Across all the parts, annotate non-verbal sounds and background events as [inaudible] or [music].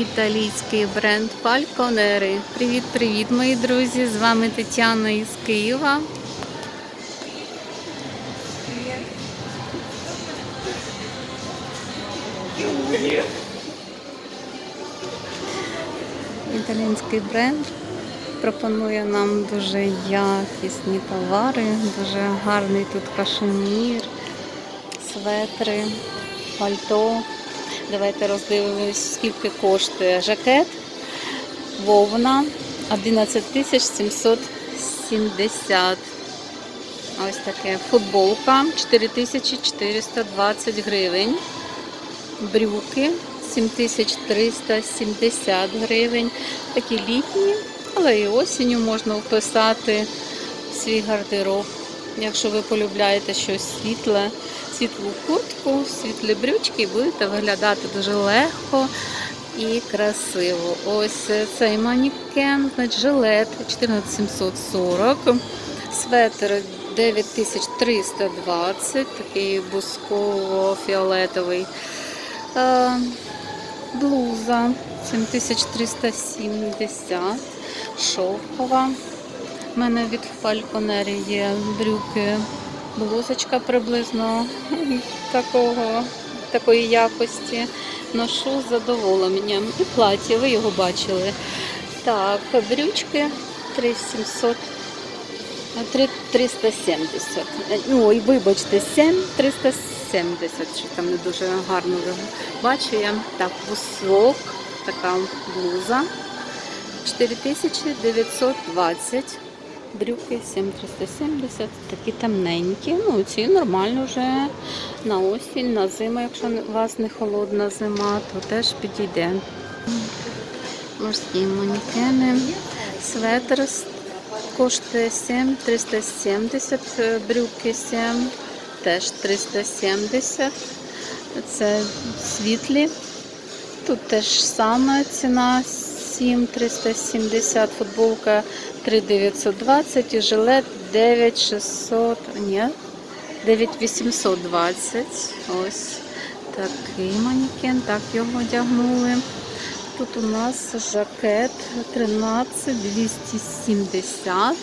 італійський бренд Falconeri. Привіт-привіт, мої друзі! З вами Тетяна із Києва. Італійський бренд пропонує нам дуже якісні товари, дуже гарний тут кашемір, светри, пальто. Давайте роздивимось, скільки коштує жакет. Вовна 11 770. Ось таке. Футболка 4420 гривень. Брюки 7370 гривень. Такі літні, але і осінню можна вписати свій гардероб. Якщо ви полюбляєте щось світле, світлу куртку, світлі брючки, будете виглядати дуже легко і красиво. Ось цей манікен, значить, жилет 14740, светр 9320, такий бусково-фіолетовий. Е, Блуза 7370, шовкова. У мене від Фальконері є брюки, блузочка приблизно такого, такої якості. Ношу з задоволенням. І плаття, ви його бачили. Так, брючки 3700. 370. Ой, вибачте, 7 370. Що там не дуже гарно бачу я. Так, вусок, така блуза. 4920. Брюки 7370, такі темненькі. Ну, ці нормально вже на осінь, на зиму, якщо у вас не холодна зима, то теж підійде. Морські манекени. Светр коштує 7 370, брюки 7, теж 370. Це світлі. Тут теж саме ціна 7 370, футболка 3 920 і жилет 9 600, ні, 9 820. Ось такий манікен, так його одягнули. Тут у нас жакет 13 270.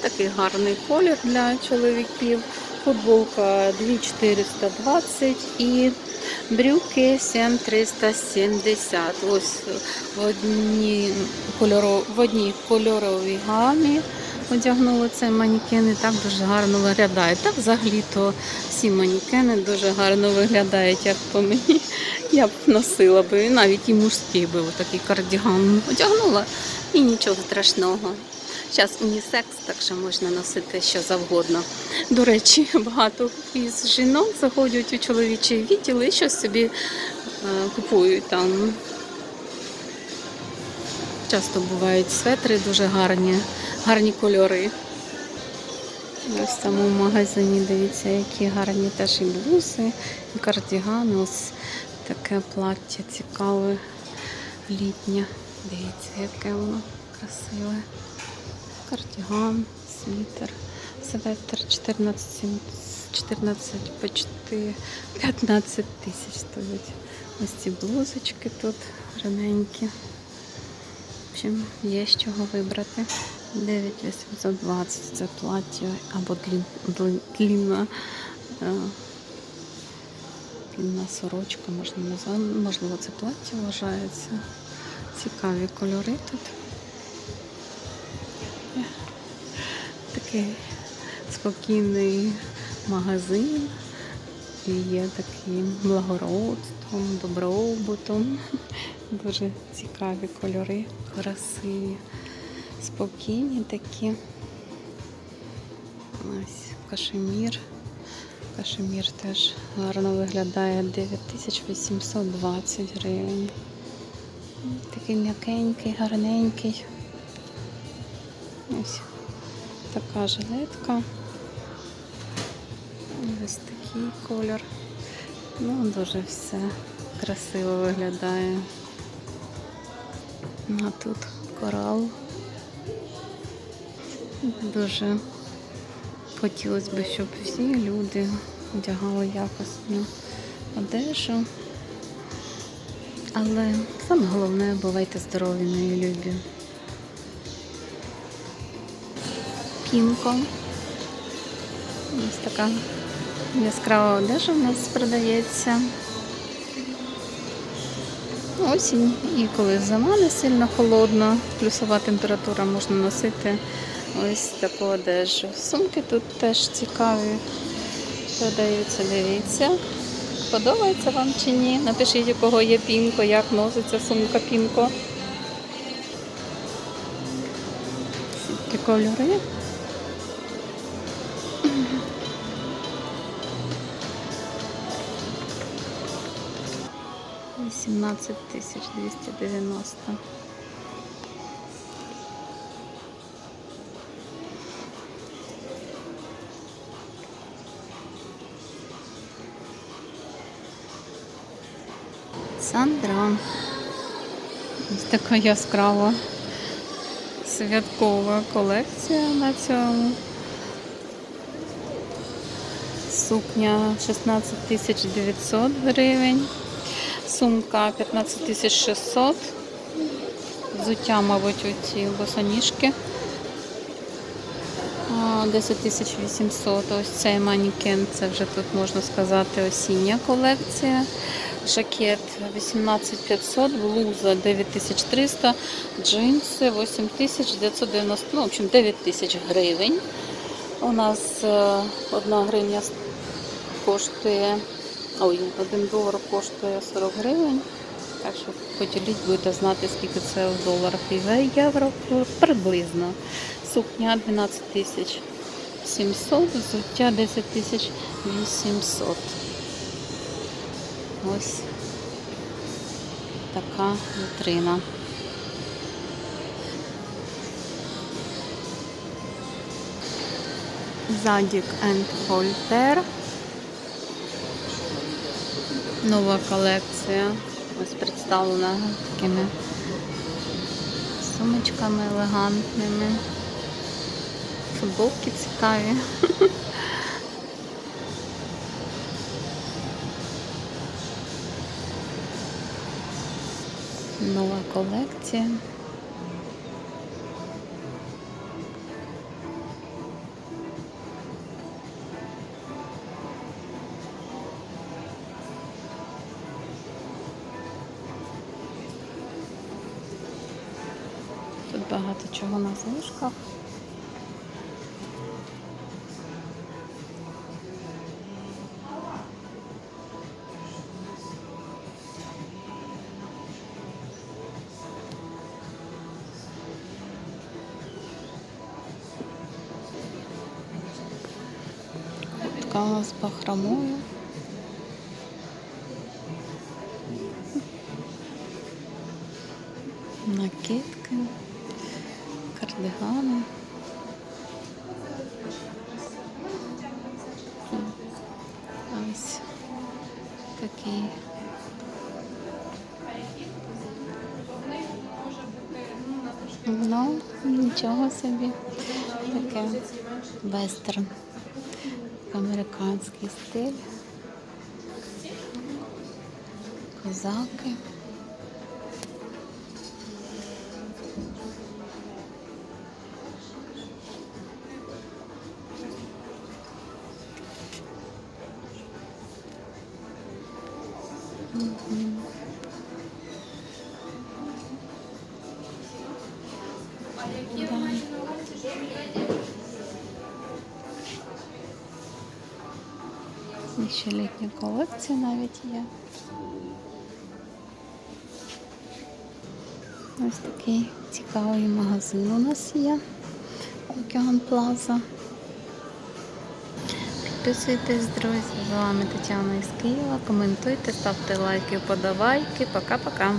Такий гарний колір для чоловіків. Футболка 2420 і брюки 7370. Ось в одній, кольоро, в одній кольоровій гамі одягнули манекен і так дуже гарно виглядає. Так взагалі-то всі манекени дуже гарно виглядають, як по мені. Я б носила би, навіть і мужський би такий кардіган одягнула і нічого страшного. Зараз унісекс, так що можна носити що завгодно. До речі, багато із жінок заходять у чоловічий відділ і щось собі е, купують там. Часто бувають светри дуже гарні, гарні кольори. Ось в цьому магазині дивіться, які гарні теж і блузи, і кардігани. Ось таке плаття цікаве, літнє. Дивіться, яке воно красиве. Кардіган, світер, светр 14, 14 почти 15 тисяч стоять. Ось ці блузочки тут гарненькі. В общем, є з чого вибрати. 9820 це плаття або длін, длін, длінна, е, длінна сорочка, можна. Можливо, це плаття вважається. Цікаві кольори тут. Такий спокійний магазин. І є таким благородством, добробутом. [laughs] Дуже цікаві кольори, красиві, спокійні такі. Ось кашемір. Кашемір теж гарно виглядає 9820 гривень. Такий м'якенький, гарненький. Ось така жилетка. Ось такий колір. Ну, дуже все красиво виглядає. А тут корал. Дуже хотілося б, щоб всі люди одягали якісну одежу. Але саме головне бувайте здорові, мої любі. Пінко. Ось така яскрава одежа в нас продається. Осінь і коли зима не сильно холодно, плюсова температура можна носити ось таку одежу. Сумки тут теж цікаві. Продаються, дивіться. Подобається вам чи ні? Напишіть, у кого є пінко, як носиться сумка пінко. Такі кольори. Вісімнадцять тисяч двісті дев'яносто. Сандра. Ось така яскрава святкова колекція на цьому. Сукня 16 тисяч 900 гривень, сумка 15 тисяч 600, взуття, мабуть, оці босоніжки. А, 10 800. Ось цей манікен, це вже тут можна сказати осіння колекція. Жакет 18500, блуза 9300, джинси 8990, ну, в общем, 9000 гривень. У нас е, одна гривня коштує, ой, один долар коштує 40 гривень. Так що поділіть, будете знати, скільки це в доларах і в євро приблизно. Сукня 12 тисяч 700, взуття 10 тисяч 800. Ось така вітрина. Задік and Voltaire. Нова колекція. Ось представлена такими сумочками елегантними. Футболки цікаві. [laughs] Нова колекція. Багато чого на знижках. Куртка з бахромою. Кардигани. Ось такий. Ну, нічого собі. Таке вестерн. Американський стиль. Козаки. І ще літня колекція навіть є. Ось такий цікавий магазин у нас є. Океан Плаза. Підписуйтесь, друзі. З вами Тетяна із Києва. Коментуйте, ставте лайки, подавайки. Пока-пока.